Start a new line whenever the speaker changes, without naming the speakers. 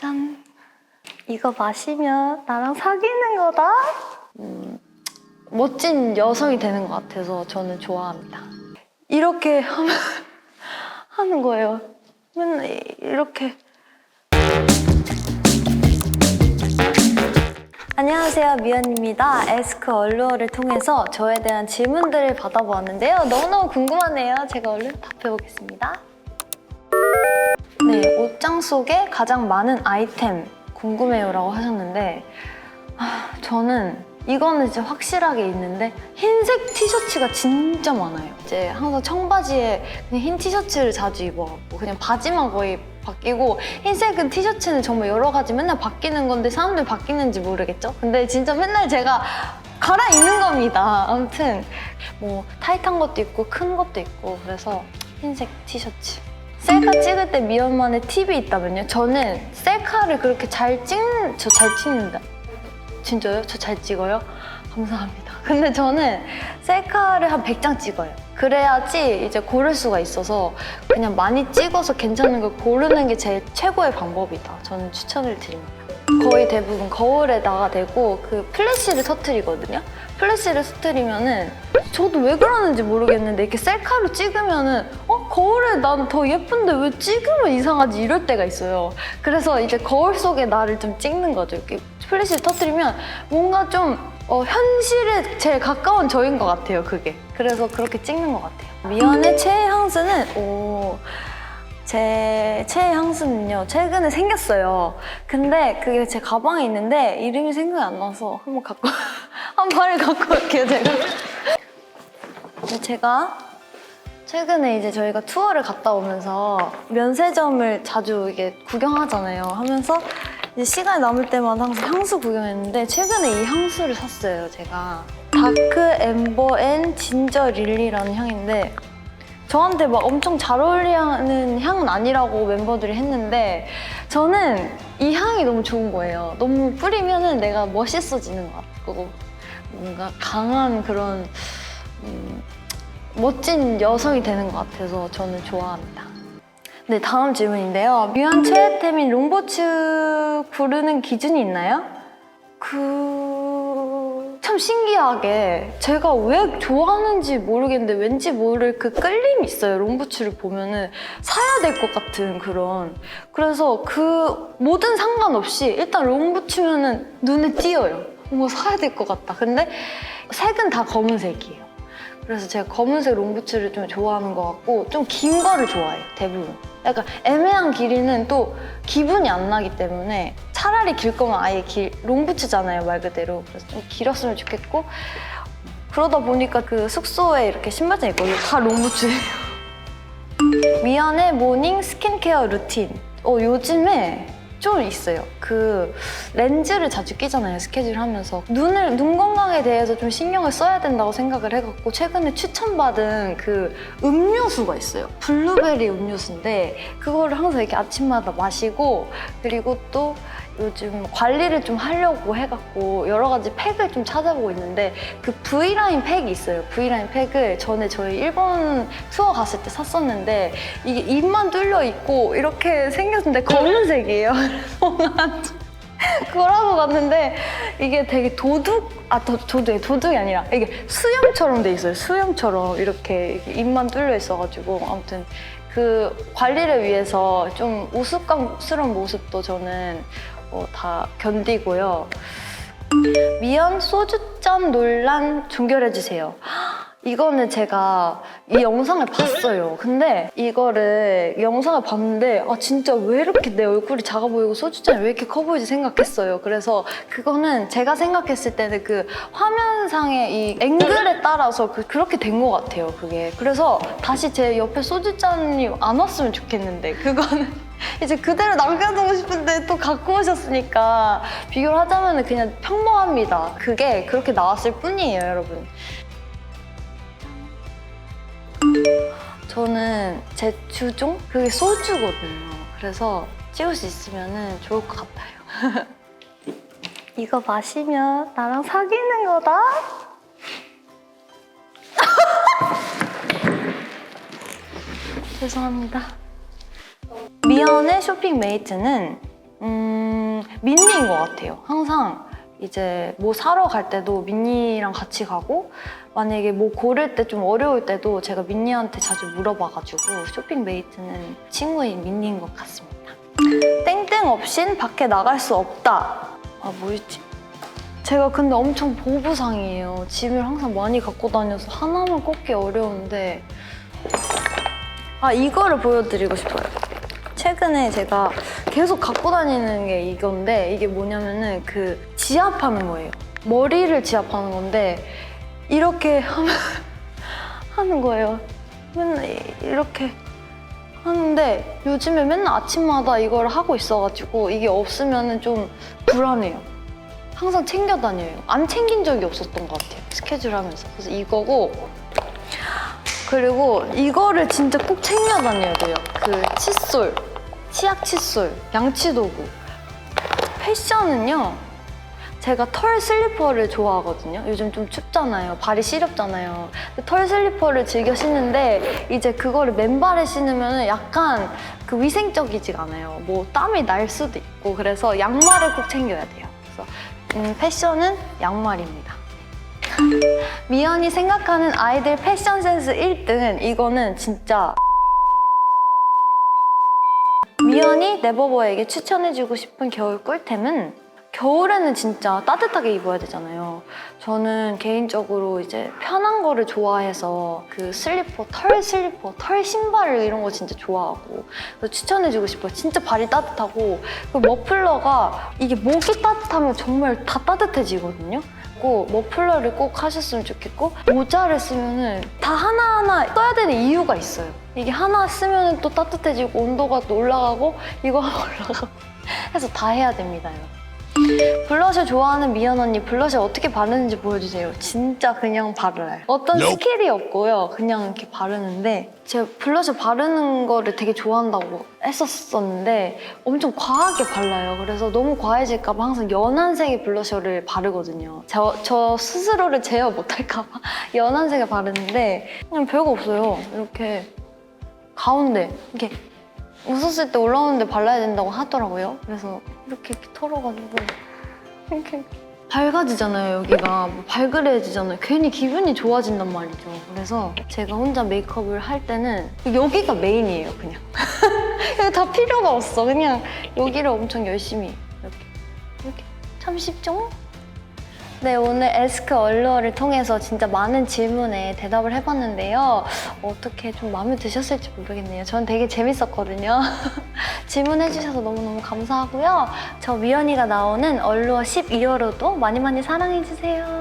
짠. 이거 마시면 나랑 사귀는 거다? 음, 멋진 여성이 되는 것 같아서 저는 좋아합니다. 이렇게 하면, 하는 거예요. 맨날 이렇게. 안녕하세요, 미연입니다. 에스크 얼루어를 통해서 저에 대한 질문들을 받아보았는데요. 너무너무 궁금하네요. 제가 얼른 답해보겠습니다. 네, 옷장 속에 가장 많은 아이템 궁금해요라고 하셨는데 아, 저는 이거는 진짜 확실하게 있는데 흰색 티셔츠가 진짜 많아요. 이제 항상 청바지에 그냥 흰 티셔츠를 자주 입어갖고 그냥 바지만 거의 바뀌고 흰색은 티셔츠는 정말 여러 가지 맨날 바뀌는 건데 사람들 바뀌는지 모르겠죠? 근데 진짜 맨날 제가 갈아입는 겁니다. 아무튼 뭐 타이트한 것도 있고 큰 것도 있고 그래서 흰색 티셔츠. 셀카 찍을 때 미연만의 팁이 있다면요? 저는 셀카를 그렇게 잘 찍는, 저 잘 찍는다. 진짜요? 저 잘 찍어요? 감사합니다. 근데 저는 셀카를 한 100장 찍어요. 그래야지 이제 고를 수가 있어서 그냥 많이 찍어서 괜찮은 걸 고르는 게 제일 최고의 방법이다. 저는 추천을 드립니다. 거의 대부분 거울에다가 대고 그 플래시를 터트리거든요. 플래시를 터트리면은 저도 왜 그러는지 모르겠는데 이렇게 셀카로 찍으면은 어 거울에 난 더 예쁜데 왜 찍으면 이상하지 이럴 때가 있어요. 그래서 이제 거울 속에 나를 좀 찍는 거죠. 이렇게 플래시를 터트리면 뭔가 좀 어, 현실에 제일 가까운 저인 것 같아요. 그게. 그래서 그렇게 찍는 것 같아요. 미연의 최애 향수는 오. 제 최애 향수는요 최근에 생겼어요 근데 그게 제 가방에 있는데 이름이 생각이 안 나서 한번 갖고 한 발을 갖고 올게요 제가 네, 제가 최근에 이제 저희가 투어를 갔다 오면서 면세점을 자주 이게 구경하잖아요 하면서 이제 시간이 남을 때마다 항상 향수 구경했는데 최근에 이 향수를 샀어요 제가 다크 엠버 앤 진저 릴리라는 향인데 저한테 막 엄청 잘 어울리는 향은 아니라고 멤버들이 했는데 저는 이 향이 너무 좋은 거예요. 너무 뿌리면은 내가 멋있어지는 것 같고 뭔가 강한 그런 음, 멋진 여성이 되는 것 같아서 저는 좋아합니다. 네, 다음 질문인데요. 뮤한 최애템인 롱보츠 고르는 기준이 있나요? 그... 참 신기하게 제가 왜 좋아하는지 모르겠는데 왠지 모를 그 끌림이 있어요. 롱부츠를 보면은 사야 될 것 같은 그런. 그래서 그 모든 상관없이 일단 롱부츠면은 눈에 띄어요. 뭔가 사야 될 것 같다. 근데 색은 다 검은색이에요. 그래서 제가 검은색 롱부츠를 좀 좋아하는 것 같고 좀 긴 거를 좋아해요. 대부분. 약간 애매한 길이는 또 기분이 안 나기 때문에 차라리 길 거면 아예 길 롱부츠잖아요 말 그대로 그래서 좀 길었으면 좋겠고 그러다 보니까 그 숙소에 이렇게 신발장 있거든요 다 롱부츠예요 미연의 모닝 스킨케어 루틴 어 요즘에 좀 있어요 그 렌즈를 자주 끼잖아요 스케줄 하면서 눈을 눈 건강에 대해서 좀 신경을 써야 된다고 생각을 해갖고 최근에 추천받은 그 음료수가 있어요 블루베리 음료수인데 그거를 항상 이렇게 아침마다 마시고 그리고 또 요즘 관리를 좀 하려고 해갖고 여러 가지 팩을 좀 찾아보고 있는데 그 V라인 팩이 있어요. V라인 팩을 전에 저희 일본 투어 갔을 때 샀었는데 이게 입만 뚫려 있고 이렇게 생겼는데 검은색이에요. 그걸 하고 갔는데 이게 되게 도둑 아 도, 도둑이 도둑이 아니라 이게 수염처럼 돼 있어요. 수염처럼 이렇게 입만 뚫려 있어가지고 아무튼 그 관리를 위해서 좀 우스꽝스러운 모습도 저는 어, 다 견디고요. 미연 소주잔 논란 종결해 주세요. 이거는 제가 이 영상을 봤어요. 근데 이거를 영상을 봤는데 아 진짜 왜 이렇게 내 얼굴이 작아 보이고 소주잔이 왜 이렇게 커 보이지 생각했어요. 그래서 그거는 제가 생각했을 때는 그 화면상의 이 앵글에 따라서 그, 그렇게 된 것 같아요. 그게 그래서 다시 제 옆에 소주잔이 안 왔으면 좋겠는데 그거는 이제 그대로 남겨두고 싶은데 또 갖고 오셨으니까 비교를 하자면 그냥 평범합니다. 그게 그렇게 나왔을 뿐이에요, 여러분. 저는 제 주종? 그게 소주거든요. 그래서 찍을 수 있으면 좋을 것 같아요. 이거 마시면 나랑 사귀는 거다? 죄송합니다. 미연의 쇼핑 메이트는 음, 민니인 것 같아요. 항상 이제 뭐 사러 갈 때도 민니랑 같이 가고 만약에 뭐 고를 때 좀 어려울 때도 제가 민니한테 자주 물어봐가지고 쇼핑 메이트는 친구인 민니인 것 같습니다. 땡땡 없인 밖에 나갈 수 없다. 아 뭐였지? 제가 근데 엄청 보부상이에요. 짐을 항상 많이 갖고 다녀서 하나만 꼽기 어려운데 아 이거를 보여드리고 싶어요. 최근에 제가 계속 갖고 다니는 게 이건데 이게 뭐냐면은 그 지압하는 거예요. 머리를 지압하는 건데 이렇게 하면 하는 거예요. 맨날 이렇게 하는데 요즘에 맨날 아침마다 이걸 하고 있어가지고 이게 없으면은 좀 불안해요. 항상 챙겨 다녀요. 안 챙긴 적이 없었던 것 같아요. 스케줄 하면서. 그래서 이거고 그리고 이거를 진짜 꼭 챙겨 다녀야 돼요. 그 칫솔, 치약 칫솔, 양치 도구. 패션은요. 제가 털 슬리퍼를 좋아하거든요. 요즘 좀 춥잖아요. 발이 시렵잖아요. 털 슬리퍼를 즐겨 신는데 이제 그거를 맨발에 신으면 약간 그 위생적이지가 않아요. 뭐 땀이 날 수도 있고 그래서 양말을 꼭 챙겨야 돼요. 그래서 음, 패션은 양말입니다. 미연이 생각하는 아이들 패션 센스 1등 이거는 진짜 미연이 네버버에게 추천해주고 싶은 겨울 꿀템은 겨울에는 진짜 따뜻하게 입어야 되잖아요. 저는 개인적으로 이제 편한 거를 좋아해서 그 슬리퍼, 털 슬리퍼, 털 신발 이런 거 진짜 좋아하고 추천해주고 싶어요. 진짜 발이 따뜻하고 그 머플러가 이게 목이 따뜻하면 정말 다 따뜻해지거든요. 꼭 머플러를 꼭 하셨으면 좋겠고 모자를 쓰면은 다 하나하나 써야 되는 이유가 있어요. 이게 하나 쓰면은 또 따뜻해지고 온도가 또 올라가고 이거 하고 올라가고 해서 다 해야 됩니다. 여러분. 블러셔 좋아하는 미연 언니 블러셔 어떻게 바르는지 보여주세요. 진짜 그냥 바르요. 어떤 스킬이 없고요. 그냥 이렇게 바르는데 제가 블러셔 바르는 거를 되게 좋아한다고 했었었는데 엄청 과하게 발라요. 그래서 너무 과해질까 봐 항상 연한 색의 블러셔를 바르거든요. 저, 저 스스로를 제어 못할까 봐 연한 색을 바르는데 그냥 별거 없어요. 이렇게 가운데 이렇게 웃었을 때 올라오는데 발라야 된다고 하더라고요. 그래서 이렇게, 털어가지고 이렇게 밝아지잖아요 여기가. 뭐 발그레해지잖아요. 괜히 기분이 좋아진단 말이죠. 그래서 제가 혼자 메이크업을 할 때는 여기가 메인이에요 그냥. 여기 다 필요가 없어. 그냥 여기를 엄청 열심히 이렇게 이렇게. 참 쉽죠? 네, 오늘 에스크 얼루어를 통해서 진짜 많은 질문에 대답을 해봤는데요. 어떻게 좀 마음에 드셨을지 모르겠네요. 저는 되게 재밌었거든요. 질문해주셔서 너무너무 감사하고요. 저 미연이가 나오는 얼루어 12월호도 많이 많이 사랑해주세요.